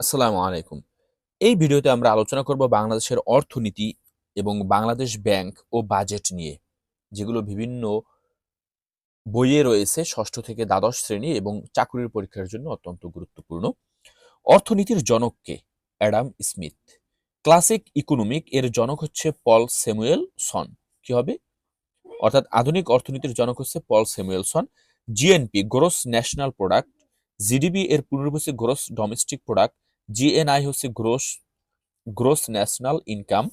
আসসালামু আলাইকুম। এই ভিডিওতে আমরা আলোচনা করব বাংলাদেশের অর্থনীতি এবং বাংলাদেশ ব্যাংক ও বাজেট নিয়ে। যেগুলো বিভিন্ন বইয়ে রয়েছে ষষ্ঠ থেকে দ্বাদশ শ্রেণি এবং চাকরির পরীক্ষার জন্য অত্যন্ত গুরুত্বপূর্ণ। অর্থনীতির জনক কে? Adam Smith. ক্লাসিক ইকোনমিক এর জনক হচ্ছে পল স্যামুয়েলসন। কি হবে? অর্থাৎ আধুনিক অর্থনীতির জনক হচ্ছে Paul Samuelson. GNP gross national product, GDP এর হচ্ছে গ্রোস ডোমেস্টিক প্রোডাক্ট, জিএনআই হচ্ছে gross gross national income,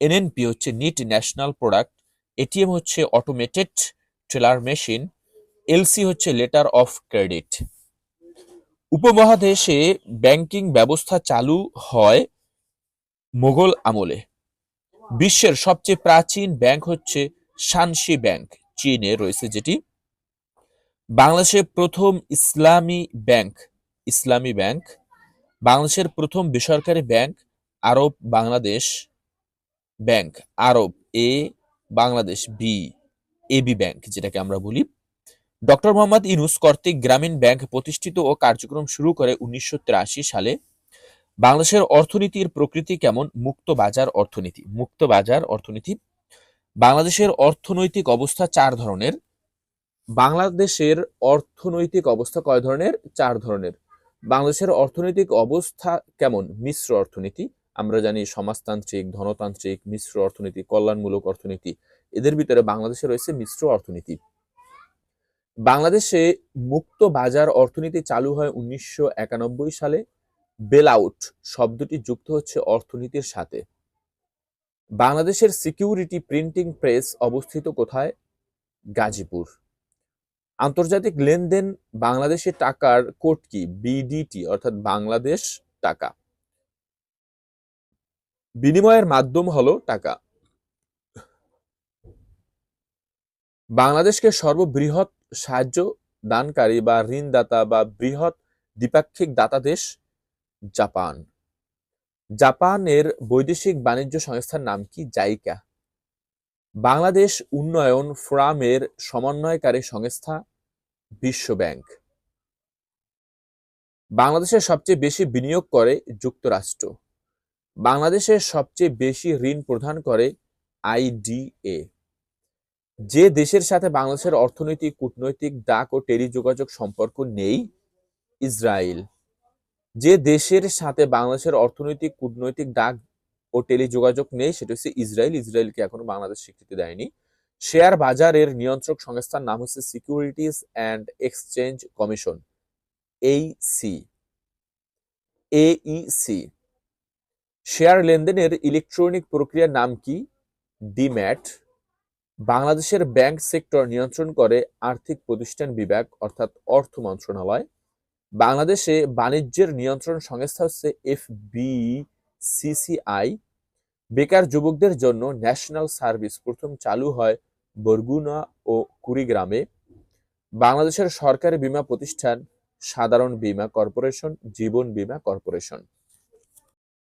NNP হচ্ছে নিট ন্যাশনাল প্রোডাক্ট, এটিএম হচ্ছে অটোমেটেড টেলার মেশিন, এলসি হচ্ছে লেটার অফ ক্রেডিট। উপমহাদেশে ব্যাংকিং ব্যবস্থা চালু হয় মোগল আমলে। বিশ্বের সবচেয়ে প্রাচীন ব্যাংক হচ্ছে শানসি ব্যাংক চীনে রয়েছে যেটি বাংলাদেশের প্রথম ইসলামী ব্যাংক ইসলামী ব্যাংক বাংলাদেশের প্রথম বেসরকারি bank Arab Bangladesh bank, Arab A, Bangladesh B AB bank যেটাকে আমরা বলি। ডক্টর মোহাম্মদ ইনুস কর্তৃক গ্রামীণ ব্যাংক প্রতিষ্ঠিত ও কার্যক্রম শুরু করে উনিশশো তিরাশি সালে। বাংলাদেশের অর্থনীতির প্রকৃতি কেমন? মুক্ত বাজার অর্থনীতি, মুক্ত বাজার অর্থনীতি। বাংলাদেশের অর্থনৈতিক অবস্থা চার ধরনের। বাংলাদেশের অর্থনৈতিক অবস্থা কয় ধরনের? চার ধরনের। বাংলাদেশের অর্থনৈতিক অবস্থা কেমন? মিশ্র অর্থনীতি। আমরা জানি সমাজতান্ত্রিক, ধনতান্ত্রিক, মিশ্র অর্থনীতি, কল্যাণমূলক অর্থনীতি। এদের ভিতরে বাংলাদেশে রয়েছে মিশ্র অর্থনীতি। বাংলাদেশে মুক্ত বাজার অর্থনীতি চালু হয় উনিশশো একানব্বই সালে। বেল আউট শব্দটি যুক্ত হচ্ছে অর্থনীতির সাথে। বাংলাদেশের সিকিউরিটি প্রিন্টিং প্রেস অবস্থিত কোথায়? গাজীপুর। আন্তর্জাতিক লেনদেন বাংলাদেশের টাকার কোড কি? বিডিটি অর্থাৎ বাংলাদেশ টাকা। বিনিময়ের মাধ্যম হলো টাকা। বাংলাদেশকে সর্ববৃহৎ সাহায্য দানকারী বা ঋণদাতা বা বৃহৎ দ্বিপাক্ষিক দাতা দেশ জাপান। জাপানের বৈদেশিক বাণিজ্য সংস্থার নাম কি? জাইকা। বাংলাদেশ উন্নয়ন ফোরামের সমন্বয়কারী সংস্থা বিশ্ব ব্যাংক বাংলাদেশের সবচেয়ে বেশি বিনিয়োগ করে যুক্তরাষ্ট্র। বাংলাদেশের সবচেয়ে বেশি ঋণ প্রদান করে আইডিএ যে দেশের সাথে বাংলাদেশের অর্থনৈতিক, কূটনৈতিক ডাক ও টেলিযোগাযোগ সম্পর্ক নেই, ইসরায়েল। যে দেশের সাথে বাংলাদেশের অর্থনৈতিক, কূটনৈতিক ডাক ও টেলিযোগাযোগ নেই, সেটা হচ্ছে ইসরায়েল। ইসরায়েলকে এখনও বাংলাদেশ স্বীকৃতি দেয়নি। শেয়ার বাজারের নিয়ন্ত্রক সংস্থার নাম হচ্ছে সিকিউরিটিজ অ্যান্ড এক্সচেঞ্জ কমিশন এইসি এইসি শেয়ার লেনদেনের ইলেকট্রনিক প্রক্রিয়ার নাম কি? ডিম্যাট বাংলাদেশের ব্যাংক সেক্টর নিয়ন্ত্রণ করে আর্থিক প্রতিষ্ঠান বিভাগ, অর্থাৎ অর্থ মন্ত্রণালয়। বাংলাদেশে বাণিজ্যের নিয়ন্ত্রণ সংস্থা হচ্ছে এফবিসিসিআই বেকার যুবকদের জন্য ন্যাশনাল সার্ভিস প্রথম চালু হয় বরগুনা ও কুড়িগ্রামে। বাংলাদেশের সরকারি বীমা প্রতিষ্ঠান সাধারণ বীমা কর্পোরেশন, জীবন বীমা কর্পোরেশন।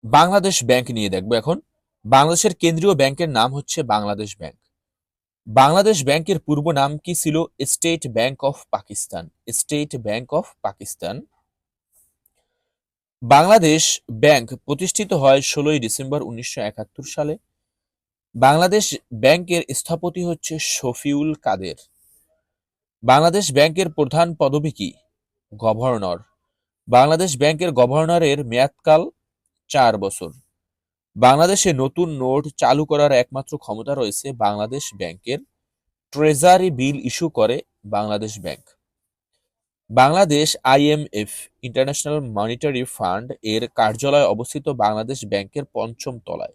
বাংলাদেশ ব্যাংক নিয়ে দেখব এখন। বাংলাদেশের কেন্দ্রীয় ব্যাংকের নাম হচ্ছে বাংলাদেশ ব্যাংক। বাংলাদেশ ব্যাংকের পূর্ব নাম কি ছিল? State bank of Pakistan. State bank of Pakistan. Bangladesh bank প্রতিষ্ঠিত হয় ষোলোই ডিসেম্বর উনিশশো একাত্তর সালে। বাংলাদেশ ব্যাংকের স্থপতি হচ্ছে শফিউল কাদের। বাংলাদেশ ব্যাংকের প্রধান পদবী কি? গভর্নর। বাংলাদেশ ব্যাংকের গভর্নরের মেয়াদকাল চার বছর। বাংলাদেশে নতুন নোট চালু করার একমাত্র ক্ষমতা রয়েছে বাংলাদেশ ব্যাংকের ট্রেজারি বিল ইস্যু করে Bangladesh bank. Bangladesh IMF international monetary fund এর কার্যালয় অবস্থিত বাংলাদেশ ব্যাংকের পঞ্চম তলায়।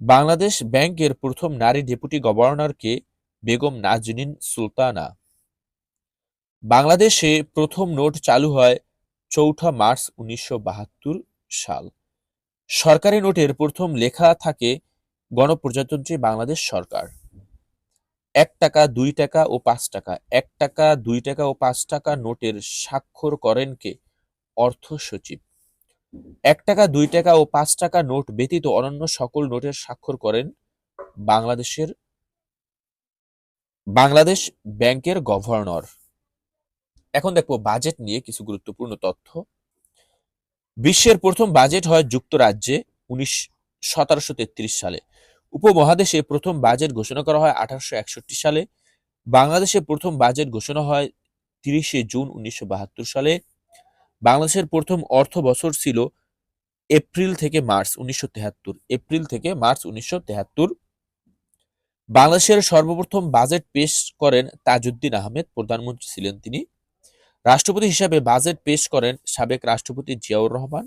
বাংলাদেশ ব্যাংকের প্রথম নারী ডেপুটি গভর্নরকে বেগম নাজনীন সুলতানা। বাংলাদেশে প্রথম নোট চালু হয় চৌঠা মার্চ উনিশশো বাহাত্তর সাল। সরকারি নোটের প্রথম লেখা থাকে গণপ্রজাতন্ত্রী বাংলাদেশ সরকার। এক টাকা, দুই টাকা ও পাঁচ টাকা। এক টাকা, দুই টাকা ও পাঁচ টাকা নোটের স্বাক্ষর করেন কে? অর্থ সচিব। এক টাকা, দুই টাকা ও পাঁচ টাকা নোট ব্যতীত অন্যান্য সকল নোটের স্বাক্ষর করেন বাংলাদেশের বাংলাদেশ ব্যাংকের গভর্নর। এখন দেখব বাজেট নিয়ে কিছু গুরুত্বপূর্ণ তথ্য। বিশ্বের প্রথম বাজেট হয় যুক্তরাজ্যে উনিশ, সতেরোশো সালে। উপমহাদেশে প্রথম বাজেট ঘোষণা করা হয় আঠারোশো একষট্টি সালে। বাংলাদেশে প্রথম বাজেট ঘোষণা হয় তিরিশে জুন উনিশশো বাহাত্তর সালে। বাংলাদেশের প্রথম অর্থ বছর ছিল এপ্রিল থেকে মার্চ উনিশশো এপ্রিল থেকে মার্চ উনিশশো বাংলাদেশের সর্বপ্রথম বাজেট পেশ করেন তাজউদ্দিন আহমেদ, প্রধানমন্ত্রী ছিলেন তিনি। রাষ্ট্রপতি হিসাবে বাজেট পেশ করেন সাবেক রাষ্ট্রপতি জিয়াউর রহমান।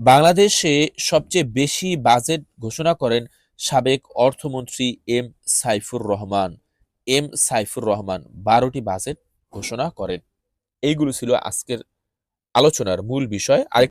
বাংলাদেশে সবচেয়ে বেশি বাজেট ঘোষণা করেন সাবেক অর্থমন্ত্রী এম সাইফুর রহমান। এম সাইফুর রহমান বারোটি বাজেট ঘোষণা করেন। এইগুলো ছিল আজকের আলোচনার মূল বিষয়। আরেক